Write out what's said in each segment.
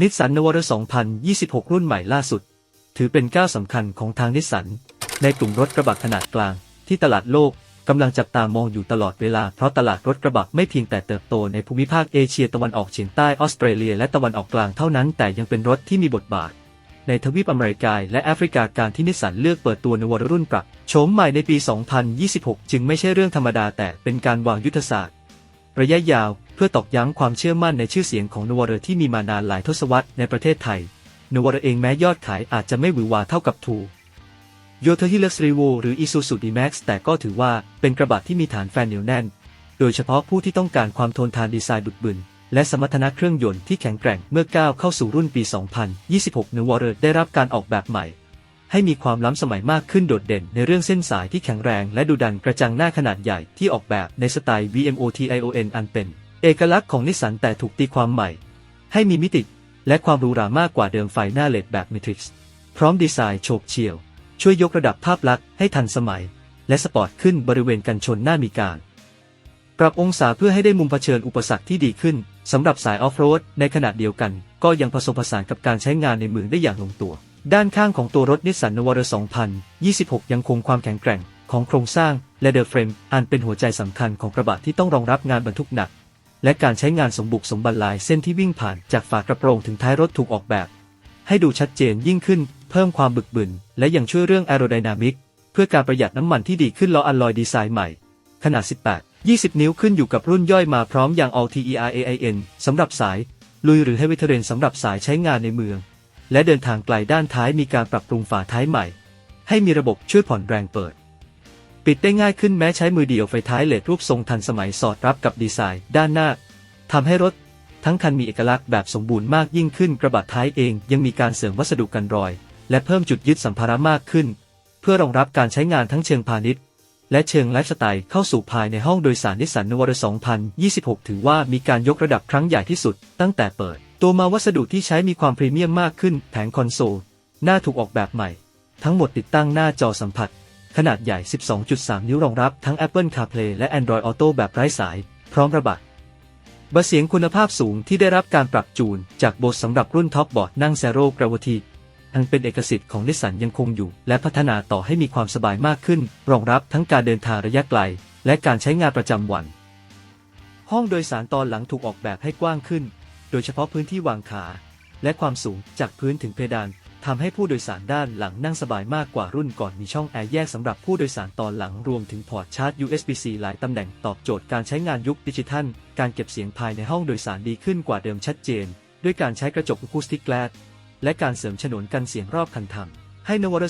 นิสสันนวร2026 รุ่นใหม่ล่าสุด ถือเป็นก้าวสำคัญของทางนิสสัน ในกลุ่มรถกระบะขนาดกลาง ที่ตลาดโลกกำลังจับตามองอยู่ตลอดเวลา เพราะตลาดรถกระบะไม่เพียงแต่เติบโตในภูมิภาคเอเชียตะวันออกเฉียงใต้ออสเตรเลียและตะวันออกกลางเท่านั้นแต่ยังเป็นรถที่มีบทบาท ในทวีปอเมริกาและแอฟริกาการที่นิสสันเลือกเปิดตัวนวรรุ่นปรับโฉมใหม่ในปี 2026 จึงไม่ใช่เรื่องธรรมดาแต่เป็นการวางยุทธศาสตร์ ระยะยาว เพื่อตอกย้ำความเชื่อมั่นในชื่อเสียงของนวเรที่มีมานานหลายทศวรรษในประเทศไทยนวเรเองแม้ยอดขายอาจจะไม่หวือหวาเท่ากับทูโยเทฮิล x รีโวหรือ Isuzu D-Max แต่ก็ถือว่าเป็นกระบะที่มีฐานแฟนเหนียวแน่น โดยเฉพาะผู้ที่ต้องการความทนทานดีไซน์ดุดบึนและสมรรถนะเครื่องยนต์ที่แข็งแกร่งเมื่อก้าวเข้าสู่รุ่นปี 2026นวเรได้รับการออกแบบใหม่ให้มีความล้ำสมัยมากขึ้นโดดเด่นในเรื่องเส้นสายที่แข็งแรงและดุดันกระจังหน้าขนาดใหญ่ที่ออกแบบในสไตล์ VMOTION อันเป็น เอกลักษณ์ของนิสสันแต่ถูกตีความใหม่ ให้มีมิติและความหรูหรามากกว่าเดิมไฟหน้าเลดแบบมิทริกซ์พร้อมดีไซน์โฉบเฉี่ยว ช่วยยกระดับภาพลักษณ์ให้ทันสมัย และสปอร์ตขึ้นบริเวณกันชนหน้ามีการ ปรับองศาเพื่อให้ได้มุมเผชิญอุปสรรคที่ดีขึ้นสำหรับสายออฟโรดในขณะเดียวกัน ก็ยังผสมผสานกับการใช้งานในเมืองได้อย่างลงตัว ด้านข้างของตัวรถนิสสันนวาร์2026 ยังคงความแข็งแกร่งของโครงสร้างและเดอร์เฟรมอันเป็นหัวใจสำคัญของกระบะที่ต้องรองรับงานบรรทุกหนัก และการใช้งานสมบุกสมบันลายเส้นที่วิ่งผ่านจากฝากระโปรงถึงท้ายรถถูกออกแบบ ให้ดูชัดเจนยิ่งขึ้น เพิ่มความบึกบึน และยังช่วยเรื่องแอโรไดนามิก เพื่อการประหยัดน้ำมันที่ดีขึ้นล้ออัลลอยดีไซน์ใหม่ ขนาด 18 20 นิ้วขึ้นอยู่กับรุ่นย่อยมาพร้อมอย่าง All TERAIN สำหรับสาย ลุยหรือ Heavy Terrain สำหรับสายใช้งานในเมือง และเดินทางไกลด้านท้ายมีการปรับปรุงฝาท้ายใหม่ ให้มีระบบช่วยผ่อนแรงเปิด ปิดได้ง่ายขึ้นแม้ใช้มือเดียวไฟท้ายเลดรูปทรงทันสมัยสอดรับกับดีไซน์ ด้านหน้าทำให้รถ ทั้งคันมีเอกลักษณ์แบบสมบูรณ์มากยิ่งขึ้นกระบะท้ายเองยังมีการเสริมวัสดุกันรอย และเพิ่มจุดยึดสัมภาระมากขึ้น เพื่อรองรับการใช้งานทั้งเชิงพาณิชย์ และเชิงไลฟ์สไตล์เข้าสู่ภายในห้องโดยสารนิสสันนวร2026 ถือว่ามีการยกระดับครั้งใหญ่ที่สุด ตั้งแต่เปิด ตัวมาวัสดุที่ใช้มีความพรีเมียมมากขึ้น แผงคอนโซลหน้าถูกออกแบบใหม่ ทั้งหมดติดตั้งหน้าจอสัมผัส ขนาดใหญ่ 12.3 นิ้วรองรับทั้ง Apple CarPlay และ Android Auto แบบไร้สาย พร้อมระบาดบัสเสียงคุณภาพสูงที่ได้รับการปรับจูน จากโบสสำหรับรุ่นท็อปบอร์ดนั่ง Zero Gravity อันเป็นเอกสิทธิ์ของนิสสันยังคงอยู่ และพัฒนาต่อให้มีความสบายมากขึ้น รองรับทั้งการเดินทางระยะไกล และการใช้งานประจำวัน ห้องโดยสารตอนหลังถูกออกแบบให้กว้างขึ้น โดยเฉพาะพื้นที่วางขา และความสูงจากพื้นถึงเพดาน ทำให้ผู้โดยสารด้านหลังนั่งสบายมากกว่ารุ่นก่อนมีช่องแอร์แยกสำหรับผู้โดยสารตอนหลังรวมถึงพอร์ตชาร์จ USB-C หลายตำแหน่งตอบโจทย์การใช้งานยุคดิจิทัล การเก็บเสียงภายในห้องโดยสารดีขึ้นกว่าเดิมชัดเจน ด้วยการใช้กระจกอะคูสติกแกลสและการเสริมฉนวนกันเสียงรอบคันทำให้นวร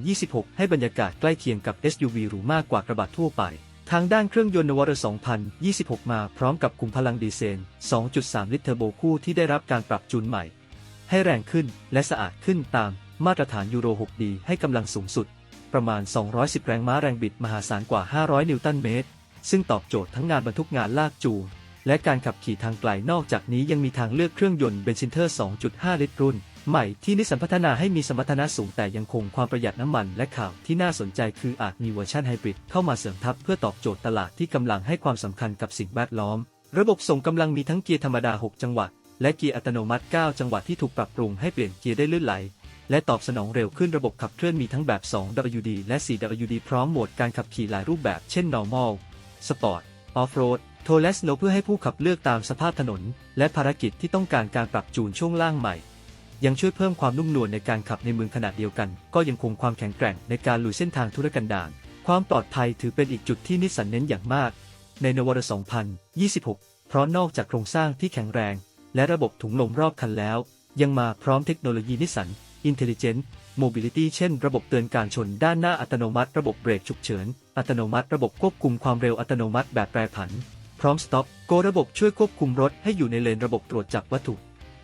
2026 ให้บรรยากาศใกล้เคียงกับ SUV หรูมากกว่ากระบะทั่วไปทางด้านเครื่องยนต์นวร2026 มาพร้อมกับคุมพลังดีเซล 2.3 ลิตรเทอร์โบคู่ที่ได้รับการปรับจูนใหม่ ให้แรงขึ้นและสะอาดขึ้นตามมาตรฐานยูโร 6D ให้กำลังสูงสุด ประมาณ 210 แรงม้าแรงบิดมหาศาลกว่า 500 นิวตันเมตร ซึ่งตอบโจทย์ทั้งงานบรรทุกงานลากจูงและการขับขี่ทางไกลนอกจากนี้ยังมีทางเลือกเครื่องยนต์เบนซินเทอร์ 2.5 ลิตรรุ่น ใหม่ที่นิสสันพัฒนาให้มีสมรรถนะสูงแต่ยังคงความประหยัดน้ำมันและข่าวที่น่าสนใจคืออาจมีเวอร์ชันไฮบริดเข้ามาเสริมทัพเพื่อตอบโจทย์ตลาดที่กำลังให้ความสำคัญกับสิ่งแวดล้อม ระบบส่งกำลังมีทั้งเกียร์ธรรมดา 6 จังหวะ และเกียร์อัตโนมัติ 9 จังหวะที่ถูกปรับปรุงให้เปลี่ยนเกียร์ได้ลื่นไหล และตอบสนองเร็วขึ้นระบบขับเคลื่อนมีทั้งแบบ 2WD และ 4WD พร้อมโหมดการขับขี่หลายรูปแบบเช่น normal sport off-road t o w less low เพื่อให้ผู้ขับเลือกตามสภาพถนน และภารกิจที่ต้องการการปรับจูนช่วงล่างใหม่ ยังช่วยเพิ่มความนุ่มนวลในการขับในเมืองขนาดเดียวกัน ก็ยังคงความแข็งแกร่งในการลุยเส้นทางธุรกันดารความปลอดภัยถือเป็นอีกจุดที่นิสสันเน้นอย่างมาก ในนวร2026 เพราะนอกจากโครงสร้างที่แข็งแรง และระบบถุงลมรอบคันแล้ว ยังมาพร้อมเทคโนโลยีนิสสัน Intelligent Mobility เช่น ระบบเตือนการชนด้านหน้าอัตโนมัติ ระบบเบรกฉุกเฉิน อัตโนมัติ ระบบควบคุมความเร็วอัตโนมัติแบบแปรผัน พร้อม Stop Go ระบบช่วยควบคุมรถให้อยู่ในเลนระบบตรวจจับวัตถุ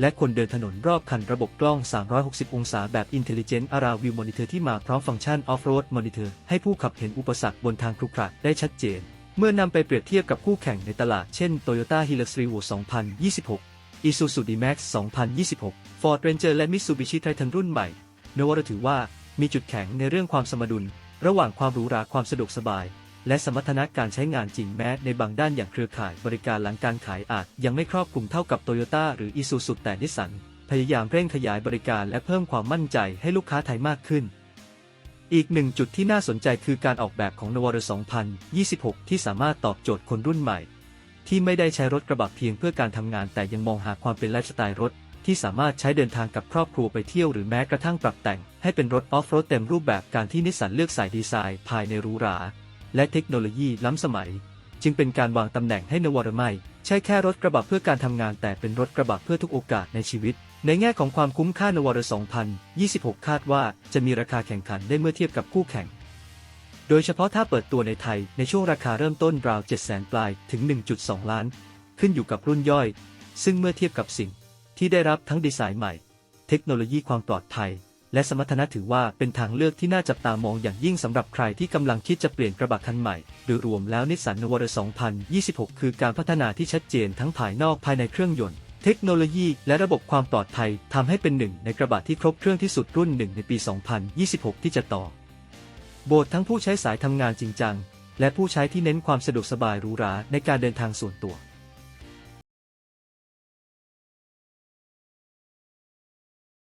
และคนเดินถนนรอบคันระบบกล้อง 360 องศาแบบ Intelligent Around View Monitor ที่มาพร้อมฟังก์ชัน Off-Road Monitor ให้ผู้ขับเห็นอุปสรรคบนทางครุขระได้ชัดเจน เมื่อนำไปเปรียบเทียบกับคู่แข่งในตลาดเช่น Toyota Hilux Revo 2026 Isuzu D-Max 2026 Ford Ranger และ Mitsubishi Triton รุ่นใหม่นวรถือว่ามีจุดแข็งในเรื่องความสมดุล ระหว่างความหรูหราความสะดวกสบาย และสมรรถนะการใช้งานจริงแม้ในบางด้านอย่างเครือข่ายบริการหลังการขายอาจ ยังไม่ครอบคลุมเท่ากับโตโยต้าหรือ Isuzu แต่นิสสันพยายามเร่งขยายบริการและเพิ่มความมั่นใจให้ลูกค้าไทยมากขึ้น อีกหนึ่งจุดที่น่าสนใจคือการออกแบบของนวร2026 ที่สามารถตอบโจทย์คนรุ่นใหม่ ที่ไม่ได้ใช้รถกระบะเพียงเพื่อการทำงานแต่ยังมองหาความเป็นไลฟ์สไตล์รถ ที่สามารถใช้เดินทางกับครอบครัวไปเที่ยวหรือแม้กระทั่งปรับแต่ง ให้เป็นรถออฟโรดเต็มรูปแบบการที่นิสสันเลือกใส่ดีไซน์ภายในหรูหรา และเทคโนโลยีล้ำสมัย จึงเป็นการวางตำแหน่งให้นวรไม่ใช่แค่รถกระบะเพื่อการทำงานแต่เป็นรถกระบะเพื่อทุกโอกาสในชีวิต ในแง่ของความคุ้มค่านวร2026 คาดว่าจะมีราคาแข่งขันได้เมื่อเทียบกับคู่แข่ง โดยเฉพาะถ้าเปิดตัวในไทยในช่วงราคาเริ่มต้นราว700,000 ปลายถึง 1.2 ล้าน ขึ้นอยู่กับรุ่นย่อย ซึ่งเมื่อเทียบกับสิ่งที่ได้รับทั้งดีไซน์ใหม่ เทคโนโลยีความปลอดภัย และสมรรถนะถือว่าเป็นทางเลือกที่น่าจับตามองอย่างยิ่งสำหรับใครที่กำลังคิดจะเปลี่ยนกระบะคันใหม่ โดยรวมแล้วนิสสันนวร2026 คือการพัฒนาที่ชัดเจนทั้งภายนอกภายในเครื่องยนต์เทคโนโลยีและระบบความปลอดภัยทำให้เป็นหนึ่งในกระบะที่ครบเครื่องที่สุดรุ่นหนึ่งในปี 2026 ที่จะต่อ โบสถ์ทั้งผู้ใช้สายทำงานจริงจัง และผู้ใช้ที่เน้นความสะดวกสบายหรูหราในการเดินทางส่วนตัว